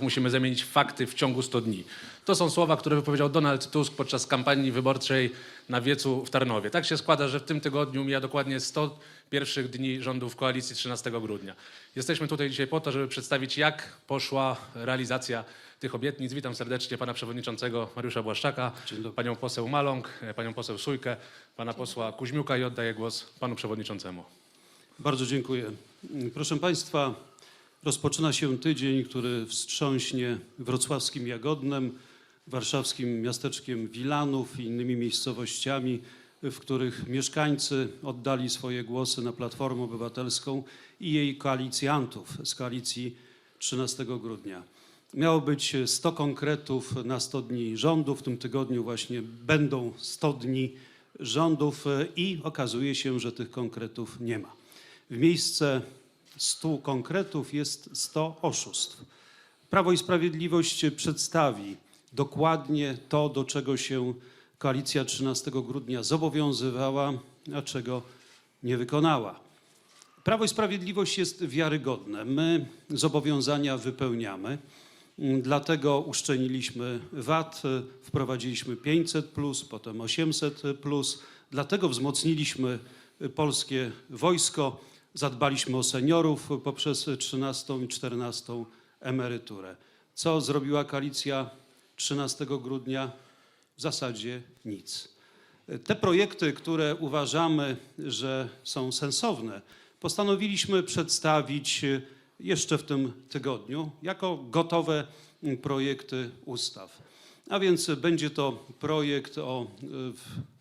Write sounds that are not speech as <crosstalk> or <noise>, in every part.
Polaków musimy zamienić fakty w ciągu 100 dni. To są słowa, które wypowiedział Donald Tusk podczas kampanii wyborczej na wiecu w Tarnowie. Tak się składa, że w tym tygodniu mija dokładnie 100 pierwszych dni rządów koalicji 13 grudnia. Jesteśmy tutaj dzisiaj po to, żeby przedstawić, jak poszła realizacja tych obietnic. Witam serdecznie pana przewodniczącego Mariusza Błaszczaka, panią poseł Maląg, e, panią poseł Sujkę, pana posła Kuźmiuka i oddaję głos panu przewodniczącemu. Bardzo dziękuję. Proszę Państwa, rozpoczyna się tydzień, który wstrząśnie wrocławskim Jagodnem, warszawskim miasteczkiem Wilanów i innymi miejscowościami, w których mieszkańcy oddali swoje głosy na Platformę Obywatelską i jej koalicjantów z koalicji 13 grudnia. Miało być 100 konkretów na 100 dni rządu. W tym tygodniu właśnie będą 100 dni rządów i okazuje się, że tych konkretów nie ma. W miejsce 100 konkretów jest 100 oszustw. Prawo i Sprawiedliwość przedstawi dokładnie to, do czego się koalicja 13 grudnia zobowiązywała, a czego nie wykonała. Prawo i Sprawiedliwość jest wiarygodne. My zobowiązania wypełniamy. Dlatego uszczelniliśmy VAT, wprowadziliśmy 500, potem 800. Dlatego wzmocniliśmy polskie wojsko, zadbaliśmy o seniorów poprzez 13 i 14 emeryturę. Co zrobiła koalicja 13 grudnia? W zasadzie nic. Te projekty, które uważamy, że są sensowne, postanowiliśmy przedstawić jeszcze w tym tygodniu jako gotowe projekty ustaw. A więc będzie to projekt o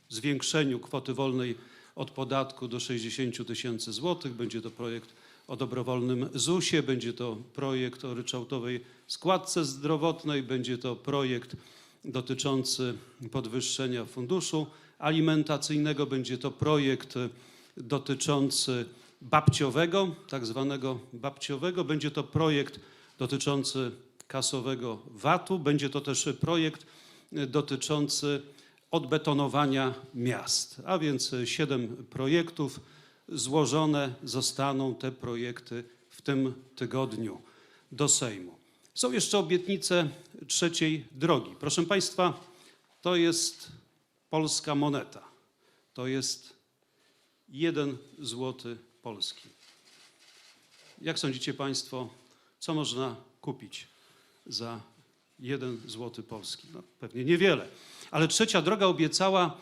zwiększeniu kwoty wolnej od podatku do 60 tysięcy złotych, będzie to projekt o dobrowolnym ZUS-ie, będzie to projekt o ryczałtowej składce zdrowotnej, będzie to projekt dotyczący podwyższenia funduszu alimentacyjnego, będzie to projekt dotyczący babciowego, tak zwanego babciowego, będzie to projekt dotyczący kasowego VAT-u, będzie to też projekt dotyczący odbetonowania miast, a więc siedem projektów. Złożone zostaną te projekty w tym tygodniu do Sejmu. Są jeszcze obietnice trzeciej drogi. Proszę Państwa, to jest polska moneta. To jest jeden złoty polski. Jak sądzicie Państwo, co można kupić za jeden złoty polski? No, pewnie niewiele. Ale trzecia droga obiecała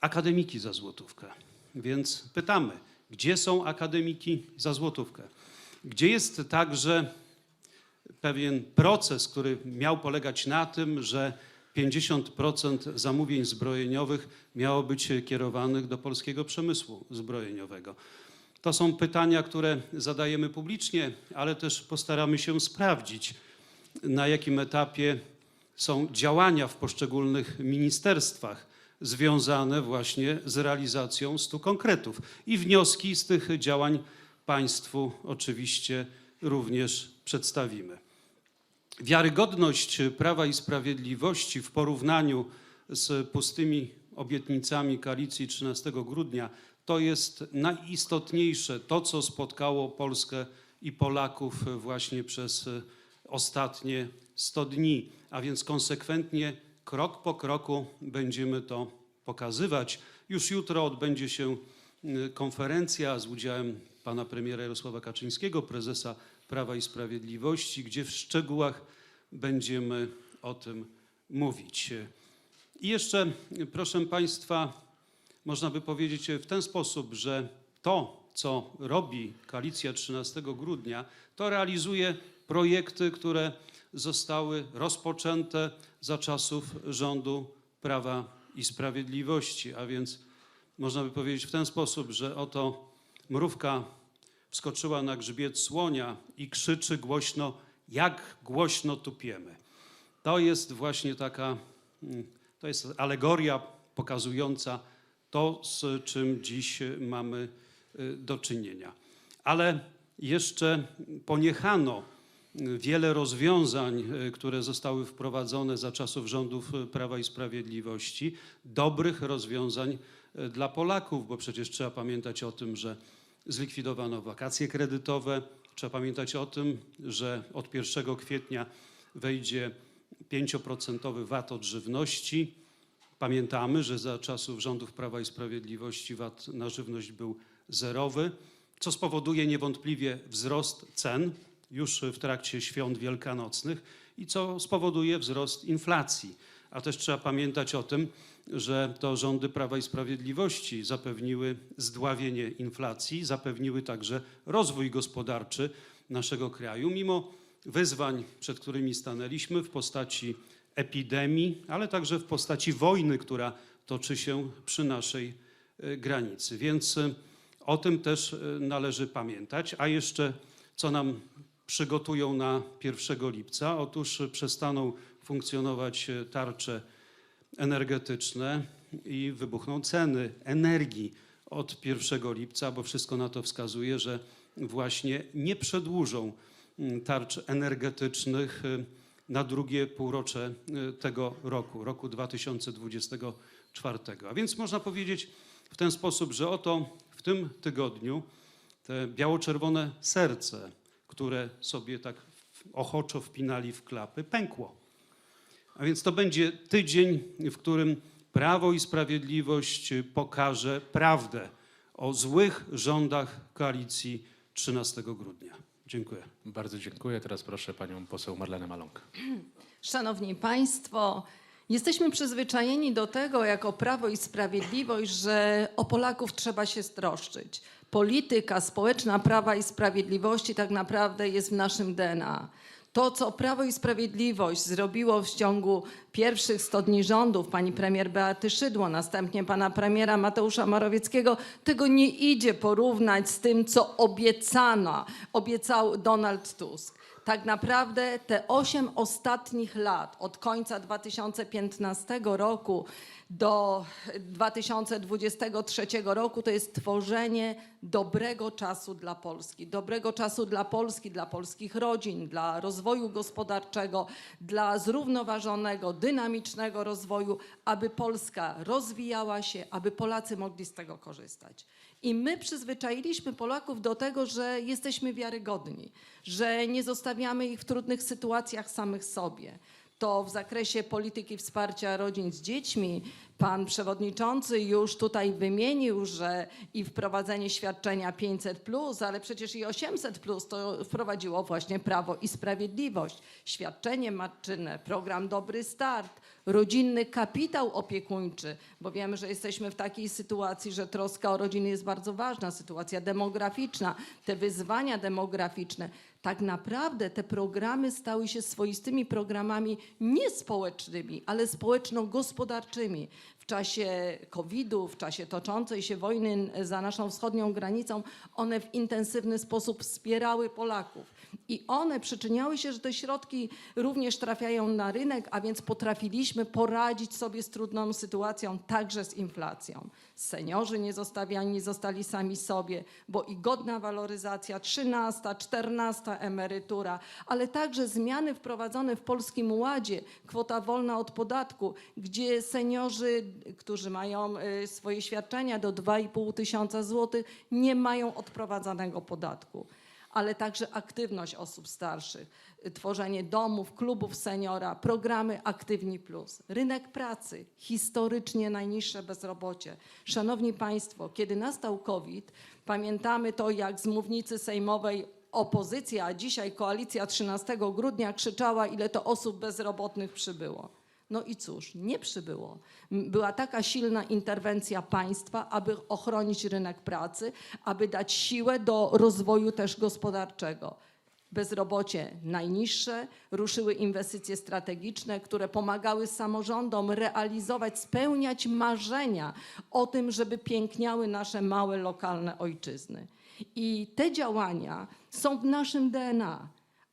akademiki za złotówkę. Więc pytamy, gdzie są akademiki za złotówkę? Gdzie jest także pewien proces, który miał polegać na tym, że 50% zamówień zbrojeniowych miało być kierowanych do polskiego przemysłu zbrojeniowego. To są pytania, które zadajemy publicznie, ale też postaramy się sprawdzić, na jakim etapie są działania w poszczególnych ministerstwach związane właśnie z realizacją stu konkretów. I wnioski z tych działań Państwu oczywiście również przedstawimy. Wiarygodność Prawa i Sprawiedliwości w porównaniu z pustymi obietnicami koalicji 13 grudnia to jest najistotniejsze, to co spotkało Polskę i Polaków właśnie przez ostatnie 100 dni, a więc konsekwentnie, krok po kroku będziemy to pokazywać. Już jutro odbędzie się y, konferencja z udziałem pana premiera Jarosława Kaczyńskiego, prezesa Prawa i Sprawiedliwości, gdzie w szczegółach będziemy o tym mówić. I jeszcze, proszę Państwa, można by powiedzieć w ten sposób, że to, co robi koalicja 13 grudnia, to realizuje projekty, które zostały rozpoczęte za czasów rządu Prawa i Sprawiedliwości. A więc można by powiedzieć w ten sposób, że oto mrówka wskoczyła na grzbiet słonia i krzyczy głośno, jak głośno tupiemy. To jest właśnie taka, mm, to jest alegoria pokazująca to, z czym dziś mamy y, do czynienia. Ale jeszcze poniechano wiele rozwiązań, y, które zostały wprowadzone za czasów rządów y, Prawa i Sprawiedliwości, dobrych rozwiązań y, dla Polaków, bo przecież trzeba pamiętać o tym, że zlikwidowano wakacje kredytowe, trzeba pamiętać o tym, że od 1 kwietnia wejdzie 5% VAT od żywności. Pamiętamy, że za czasów rządów Prawa i Sprawiedliwości VAT na żywność był zerowy, co spowoduje niewątpliwie wzrost cen już w trakcie świąt wielkanocnych i co spowoduje wzrost inflacji. A też trzeba pamiętać o tym, że to rządy Prawa i Sprawiedliwości zapewniły zdławienie inflacji, zapewniły także rozwój gospodarczy naszego kraju, mimo wyzwań, przed którymi stanęliśmy w postaci epidemii, ale także w postaci wojny, która toczy się przy naszej e, granicy. Więc e, o tym też e, należy pamiętać. A jeszcze co nam przygotują na 1 lipca? Otóż przestaną funkcjonować e, tarcze energetyczne i wybuchną ceny energii od 1 lipca, bo wszystko na to wskazuje, że właśnie nie przedłużą tarcz energetycznych y, na drugie półrocze y, tego roku, roku 2024. A więc można powiedzieć w ten sposób, że oto w tym tygodniu te biało-czerwone serce, które sobie tak ochoczo wpinali w klapy, pękło. A więc to będzie tydzień, w którym Prawo i Sprawiedliwość pokaże prawdę o złych rządach koalicji 13 grudnia. Dziękuję. Bardzo dziękuję. Teraz proszę panią poseł Marlenę Maląg. <clears throat> Szanowni Państwo, jesteśmy przyzwyczajeni do tego, jako Prawo i Sprawiedliwość, że o Polaków trzeba się stroszczyć. Polityka społeczna Prawa i Sprawiedliwości tak naprawdę jest w naszym DNA. To, co Prawo i Sprawiedliwość zrobiło w ciągu pierwszych 100 dni rządów pani premier Beaty Szydło, następnie pana premiera Mateusza Morawieckiego, tego nie idzie porównać z tym, co obiecano, obiecał Donald Tusk. Tak naprawdę te osiem ostatnich lat, od końca 2015 roku do 2023 roku, to jest tworzenie dobrego czasu dla Polski. Dobrego czasu dla Polski, dla polskich rodzin, dla rozwoju gospodarczego, dla zrównoważonego, dynamicznego rozwoju, aby Polska rozwijała się, aby Polacy mogli z tego korzystać. I my przyzwyczailiśmy Polaków do tego, że jesteśmy wiarygodni, że nie zostawiamy ich w trudnych sytuacjach samych sobie. To w zakresie polityki wsparcia rodzin z dziećmi pan przewodniczący już tutaj wymienił, że i wprowadzenie świadczenia 500, ale przecież i 800 to wprowadziło właśnie Prawo i Sprawiedliwość. Świadczenie matczyne, program Dobry Start, rodzinny kapitał opiekuńczy, bo wiemy, że jesteśmy w takiej sytuacji, że troska o rodziny jest bardzo ważna, sytuacja demograficzna, te wyzwania demograficzne. Tak naprawdę te programy stały się swoistymi programami nie społecznymi, ale społeczno-gospodarczymi. W czasie COVID-u, w czasie toczącej się wojny za naszą wschodnią granicą, one w intensywny sposób wspierały Polaków. I one przyczyniały się, że te środki również trafiają na rynek, a więc potrafiliśmy poradzić sobie z trudną sytuacją, także z inflacją. Seniorzy nie zostawiani, nie zostali sami sobie, bo i godna waloryzacja, 13, 14 emerytura, ale także zmiany wprowadzone w Polskim Ładzie, kwota wolna od podatku, gdzie seniorzy, którzy mają y, swoje świadczenia do 2,5 tysiąca złotych, nie mają odprowadzanego podatku ale także aktywność osób starszych, tworzenie domów, klubów seniora, programy Aktywni Plus, rynek pracy, historycznie najniższe bezrobocie. Szanowni Państwo, kiedy nastał COVID, pamiętamy to, jak z mównicy sejmowej opozycja, a dzisiaj koalicja 13 grudnia krzyczała, ile to osób bezrobotnych przybyło. No i cóż, nie przybyło. Była taka silna interwencja państwa, aby ochronić rynek pracy, aby dać siłę do rozwoju też gospodarczego. Bezrobocie najniższe, ruszyły inwestycje strategiczne, które pomagały samorządom realizować, spełniać marzenia o tym, żeby piękniały nasze małe, lokalne ojczyzny. I te działania są w naszym DNA.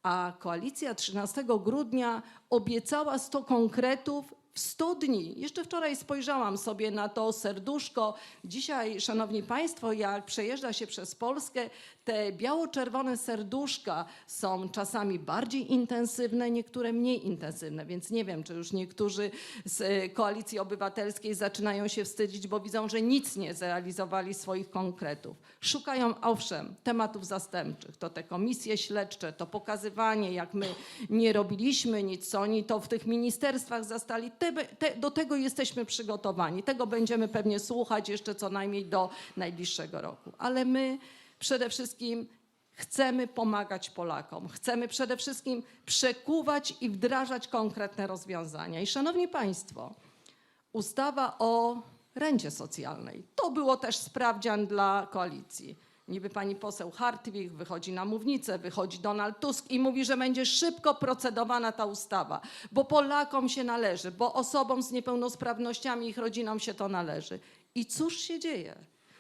A koalicja 13 grudnia obiecała 100 konkretów w 100 dni. Jeszcze wczoraj spojrzałam sobie na to serduszko. Dzisiaj, szanowni państwo, jak przejeżdża się przez Polskę, te biało-czerwone serduszka są czasami bardziej intensywne, niektóre mniej intensywne, więc nie wiem, czy już niektórzy z Koalicji Obywatelskiej zaczynają się wstydzić, bo widzą, że nic nie zrealizowali swoich konkretów. Szukają, owszem, tematów zastępczych. To te komisje śledcze, to pokazywanie, jak my nie robiliśmy nic, co oni to w tych ministerstwach zastali. Te, te, do tego jesteśmy przygotowani. Tego będziemy pewnie słuchać jeszcze co najmniej do najbliższego roku. Ale my przede wszystkim chcemy pomagać Polakom. Chcemy przede wszystkim przekuwać i wdrażać konkretne rozwiązania. I szanowni państwo, ustawa o rencie socjalnej. To było też sprawdzian dla koalicji. Niby pani poseł Hartwig wychodzi na mównicę, wychodzi Donald Tusk i mówi, że będzie szybko procedowana ta ustawa, bo Polakom się należy, bo osobom z niepełnosprawnościami ich rodzinom się to należy. I cóż się dzieje?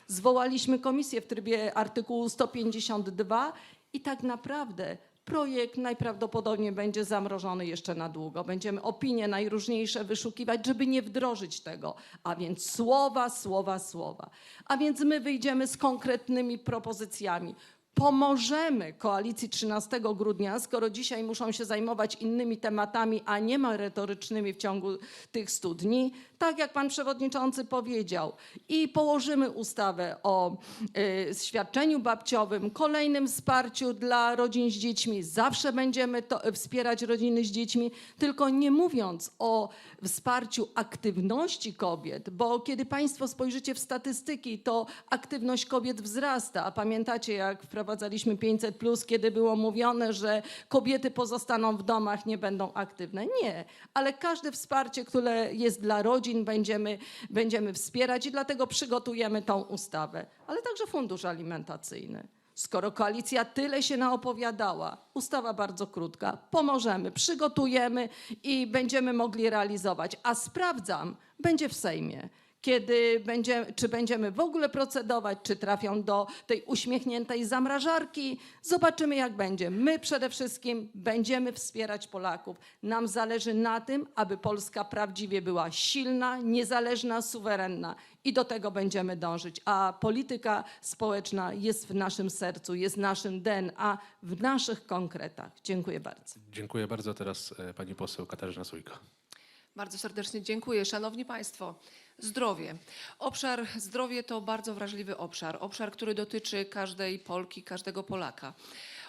Zwołaliśmy komisję w trybie artykułu 152 i tak naprawdę projekt najprawdopodobniej będzie zamrożony jeszcze na długo. Będziemy opinie najróżniejsze wyszukiwać, żeby nie wdrożyć tego. A więc słowa, słowa, słowa. A więc my wyjdziemy z konkretnymi propozycjami. Pomożemy koalicji 13 grudnia, skoro dzisiaj muszą się zajmować innymi tematami, a nie merytorycznymi w ciągu tych 100 dni, tak jak pan przewodniczący powiedział. I położymy ustawę o y, świadczeniu babciowym, kolejnym wsparciu dla rodzin z dziećmi. Zawsze będziemy to, wspierać rodziny z dziećmi, tylko nie mówiąc o wsparciu aktywności kobiet, bo kiedy państwo spojrzycie w statystyki, to aktywność kobiet wzrasta. A pamiętacie, jak wprowadzaliśmy 500, kiedy było mówione, że kobiety pozostaną w domach, nie będą aktywne? Nie, ale każde wsparcie, które jest dla rodzin, będziemy, będziemy wspierać i dlatego przygotujemy tą ustawę, ale także fundusz alimentacyjny. Skoro koalicja tyle się naopowiadała, ustawa bardzo krótka, pomożemy, przygotujemy i będziemy mogli realizować. A sprawdzam, będzie w Sejmie. Kiedy będzie, czy będziemy w ogóle procedować, czy trafią do tej uśmiechniętej zamrażarki, zobaczymy jak będzie. My przede wszystkim będziemy wspierać Polaków. Nam zależy na tym, aby Polska prawdziwie była silna, niezależna, suwerenna i do tego będziemy dążyć. A polityka społeczna jest w naszym sercu, jest naszym DNA, w naszych konkretach. Dziękuję bardzo. Dziękuję bardzo. Teraz e, pani poseł Katarzyna Sójka. Bardzo serdecznie dziękuję. Szanowni Państwo, zdrowie. Obszar zdrowie to bardzo wrażliwy obszar. Obszar, który dotyczy każdej Polki, każdego Polaka.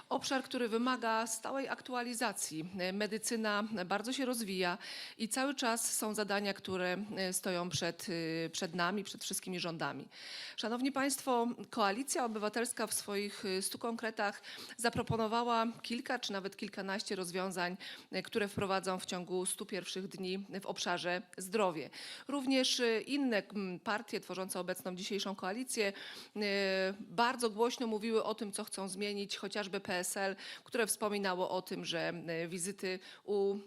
Obszar, który wymaga stałej aktualizacji. Medycyna bardzo się rozwija i cały czas są zadania, które e, stoją przed, e, przed nami, przed wszystkimi rządami. Szanowni Państwo, Koalicja Obywatelska w swoich e, stu konkretach zaproponowała kilka czy nawet kilkanaście rozwiązań, które wprowadzą w ciągu 100 pierwszych dni w obszarze zdrowie. Również inne partie tworzące obecną dzisiejszą koalicję bardzo głośno mówiły o tym, co chcą zmienić, chociażby PSL, które wspominało o tym, że e, wizyty u e,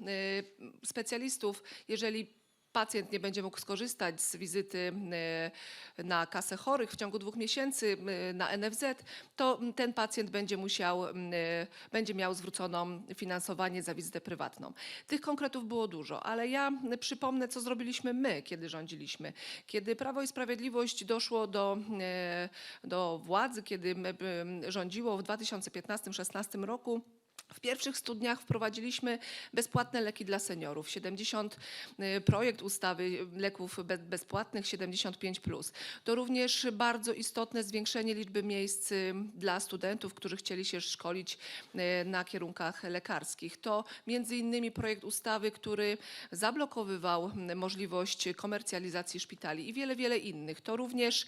specjalistów, jeżeli pacjent nie będzie mógł skorzystać z wizyty e, na kasę chorych w ciągu dwóch miesięcy e, na NFZ, to ten pacjent będzie musiał, e, będzie miał zwróconą finansowanie za wizytę prywatną. Tych konkretów było dużo, ale ja przypomnę, co zrobiliśmy my, kiedy rządziliśmy. Kiedy Prawo i Sprawiedliwość doszło do, do władzy, kiedy rządziło w 2015-2016 roku, w pierwszych studniach wprowadziliśmy bezpłatne leki dla seniorów. 70 y, projekt ustawy leków be- bezpłatnych 75 To również bardzo istotne zwiększenie liczby miejsc y, dla studentów, którzy chcieli się szkolić y, na kierunkach lekarskich. To między innymi projekt ustawy, który zablokowywał y, możliwość komercjalizacji szpitali i wiele, wiele innych. To również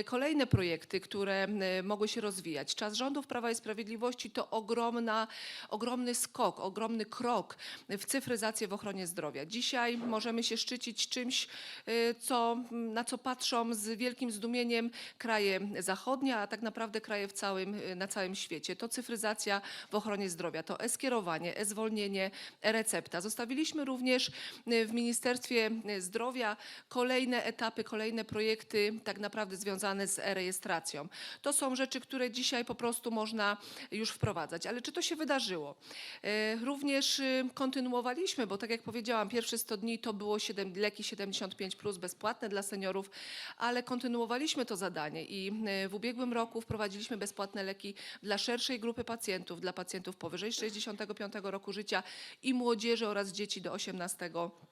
y, kolejne projekty, które y, mogły się rozwijać. Czas rządów Prawa i Sprawiedliwości to ogromna ogromny skok, ogromny krok w cyfryzację w ochronie zdrowia. Dzisiaj możemy się szczycić czymś, y, co, na co patrzą z wielkim zdumieniem kraje zachodnie, a tak naprawdę kraje w całym, y, na całym świecie. To cyfryzacja w ochronie zdrowia, to e-skierowanie, e-zwolnienie, e-recepta. Zostawiliśmy również y, w Ministerstwie Zdrowia kolejne etapy, kolejne projekty tak naprawdę związane z e-rejestracją. To są rzeczy, które dzisiaj po prostu można już wprowadzać. Ale czy to się wydarzy? Wydarzyło. E, Również y, kontynuowaliśmy, bo tak jak powiedziałam, pierwsze 100 dni to było 7, leki 75 plus bezpłatne dla seniorów, ale kontynuowaliśmy to zadanie i e, w ubiegłym roku wprowadziliśmy bezpłatne leki dla szerszej grupy pacjentów, dla pacjentów powyżej 65 roku życia i młodzieży oraz dzieci do 18 roku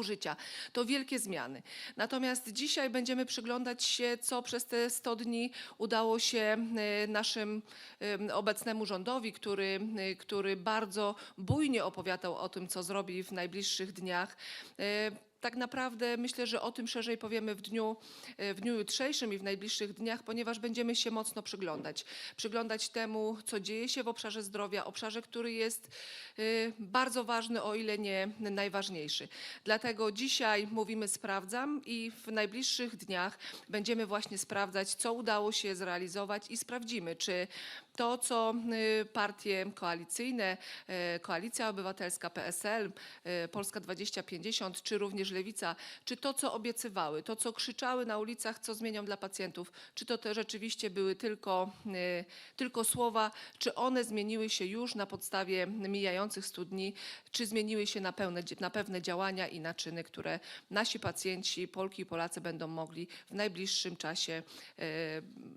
życia. To wielkie zmiany. Natomiast dzisiaj będziemy przyglądać się, co przez te 100 dni udało się e, naszym em, obecnemu rządowi, który, e, który bardzo bujnie opowiadał o tym, co zrobi w najbliższych dniach. Tak naprawdę myślę, że o tym szerzej powiemy w dniu, e, w dniu jutrzejszym i w najbliższych dniach, ponieważ będziemy się mocno przyglądać. Przyglądać temu, co dzieje się w obszarze zdrowia, obszarze, który jest e, bardzo ważny, o ile nie najważniejszy. Dlatego dzisiaj mówimy sprawdzam i w najbliższych dniach będziemy właśnie sprawdzać, co udało się zrealizować i sprawdzimy, czy to, co y, partie koalicyjne, y, Koalicja Obywatelska, PSL, y, Polska 2050, czy również Lewica, czy to, co obiecywały, to, co krzyczały na ulicach, co zmienią dla pacjentów, czy to te rzeczywiście były tylko, tylko słowa, czy one zmieniły się już na podstawie mijających 100 dni, czy zmieniły się na, pełne, na pewne działania i naczyny, które nasi pacjenci, Polki i Polacy będą mogli w najbliższym czasie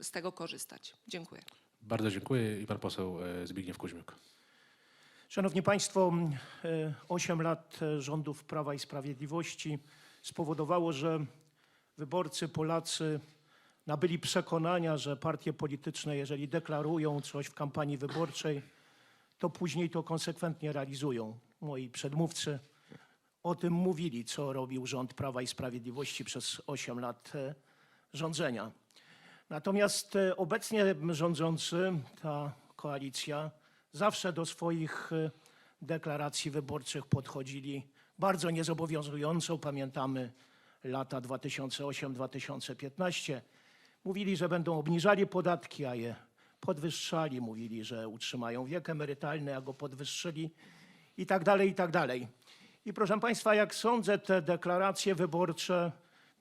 z tego korzystać. Dziękuję. Bardzo dziękuję i pan poseł e, Zbigniew Kuźmiuk. Szanowni Państwo, 8 lat e, rządów Prawa i Sprawiedliwości spowodowało, że wyborcy, Polacy nabyli przekonania, że partie polityczne, jeżeli deklarują coś w kampanii wyborczej, to później to konsekwentnie realizują. Moi przedmówcy o tym mówili, co robił rząd Prawa i Sprawiedliwości przez 8 lat e, rządzenia. Natomiast e, obecnie rządzący, ta koalicja, zawsze do swoich e, deklaracji wyborczych podchodzili bardzo niezobowiązująco. Pamiętamy lata 2008-2015. Mówili, że będą obniżali podatki, a je podwyższali. Mówili, że utrzymają wiek emerytalny, a go podwyższyli i tak dalej, i tak dalej. I proszę Państwa, jak sądzę, te deklaracje wyborcze,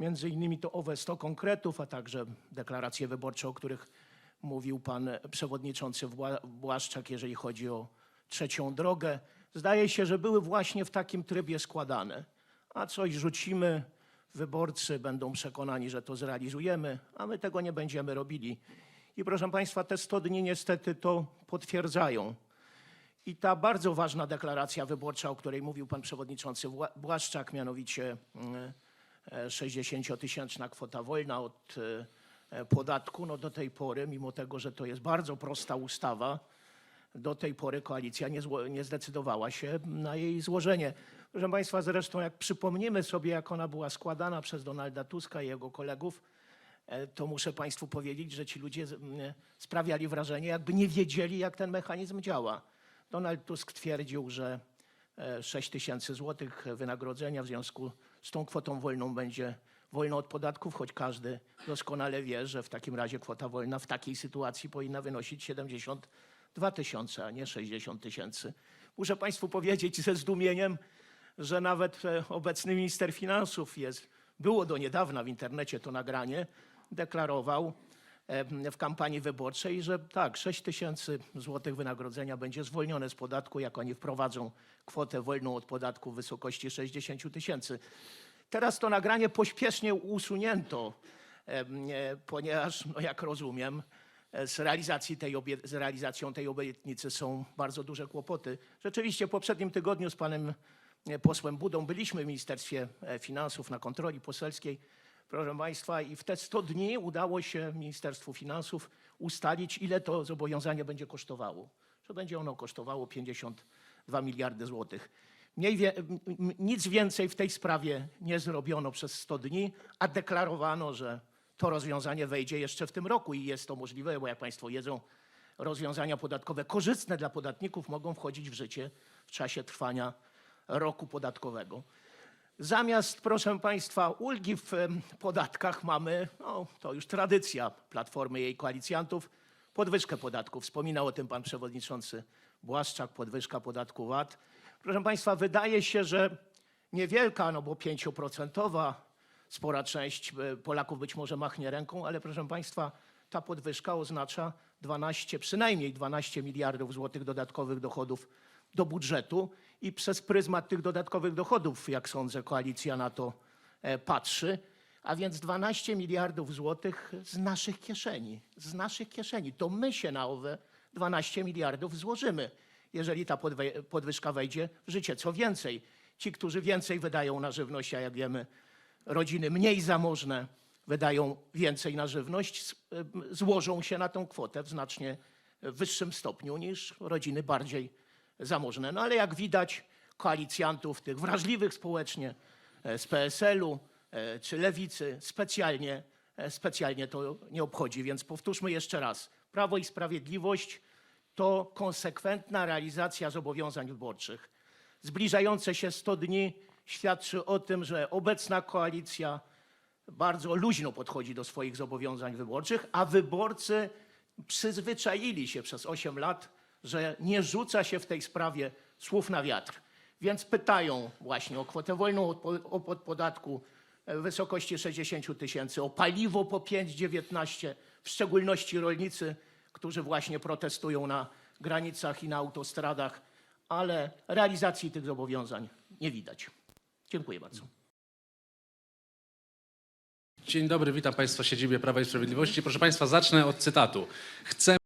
między innymi to owe 100 konkretów, a także deklaracje wyborcze, o których mówił pan przewodniczący Błaszczak, jeżeli chodzi o trzecią drogę, zdaje się, że były właśnie w takim trybie składane. A coś rzucimy, wyborcy będą przekonani, że to zrealizujemy, a my tego nie będziemy robili. I proszę Państwa, te 100 dni niestety to potwierdzają. I ta bardzo ważna deklaracja wyborcza, o której mówił pan przewodniczący Błaszczak, mianowicie mm, 60-tysięczna kwota wolna od e, podatku, no do tej pory, mimo tego, że to jest bardzo prosta ustawa, do tej pory koalicja nie, zło, nie zdecydowała się na jej złożenie. Proszę Państwa, zresztą jak przypomnimy sobie, jak ona była składana przez Donalda Tuska i jego kolegów, e, to muszę Państwu powiedzieć, że ci ludzie sprawiali wrażenie, jakby nie wiedzieli, jak ten mechanizm działa. Donald Tusk twierdził, że 6 tysięcy złotych wynagrodzenia w związku z tą kwotą wolną będzie wolno od podatków, choć każdy doskonale wie, że w takim razie kwota wolna w takiej sytuacji powinna wynosić 72 tysiące, a nie 60 tysięcy. Muszę Państwu powiedzieć ze zdumieniem, że nawet e, obecny minister finansów jest, było do niedawna w internecie to nagranie, deklarował w kampanii wyborczej, że tak, 6 tysięcy złotych wynagrodzenia będzie zwolnione z podatku, jak oni wprowadzą kwotę wolną od podatku w wysokości 60 tysięcy. Teraz to nagranie pośpiesznie usunięto, ponieważ, no jak rozumiem, e, z, realizacji tej z realizacją tej obietnicy są bardzo duże kłopoty. Rzeczywiście w poprzednim tygodniu z panem e, posłem Budą byliśmy w Ministerstwie e, Finansów na kontroli poselskiej, proszę państwa, i w te 100 dni udało się Ministerstwu Finansów ustalić, ile to zobowiązanie będzie kosztowało. Że będzie ono kosztowało 52 miliardy złotych. Wie, nic więcej w tej sprawie nie zrobiono przez 100 dni, a deklarowano, że to rozwiązanie wejdzie jeszcze w tym roku i jest to możliwe, bo jak Państwo wiedzą, rozwiązania podatkowe korzystne dla podatników mogą wchodzić w życie w czasie trwania roku podatkowego. Zamiast, proszę Państwa, ulgi w podatkach mamy, no, to już tradycja Platformy i jej koalicjantów, podwyżkę podatków. Wspominał o tym pan przewodniczący Błaszczak, podwyżka podatku VAT. Proszę Państwa, wydaje się, że niewielka, no bo pięcioprocentowa, spora część e, Polaków być może machnie ręką, ale proszę Państwa, ta podwyżka oznacza 12, przynajmniej 12 miliardów złotych dodatkowych dochodów do budżetu i przez pryzmat tych dodatkowych dochodów, jak sądzę, koalicja na to e, patrzy. A więc 12 miliardów złotych z naszych kieszeni, z naszych kieszeni. To my się na owe 12 miliardów złożymy, jeżeli ta podwyżka wejdzie w życie. Co więcej, ci, którzy więcej wydają na żywność, a jak wiemy, rodziny mniej zamożne wydają więcej na żywność, em, złożą się na tą kwotę w znacznie wyższym stopniu niż rodziny bardziej zamożne. No ale jak widać, koalicjantów, tych wrażliwych społecznie e, z PSL-u e, czy Lewicy specjalnie, e, specjalnie to nie obchodzi. Więc powtórzmy jeszcze raz. Prawo i Sprawiedliwość to konsekwentna realizacja zobowiązań wyborczych. Zbliżające się 100 dni świadczy o tym, że obecna koalicja bardzo luźno podchodzi do swoich zobowiązań wyborczych, a wyborcy przyzwyczaili się przez 8 lat, że nie rzuca się w tej sprawie słów na wiatr. Więc pytają właśnie o kwotę wolną od, po- od podatku w wysokości 60 tysięcy, o paliwo po 5,19, w szczególności rolnicy, którzy właśnie protestują na granicach i na autostradach, ale realizacji tych zobowiązań nie widać. Dziękuję bardzo. Dzień dobry, witam Państwa w siedzibie Prawa i Sprawiedliwości. Proszę Państwa, zacznę od cytatu. Chcę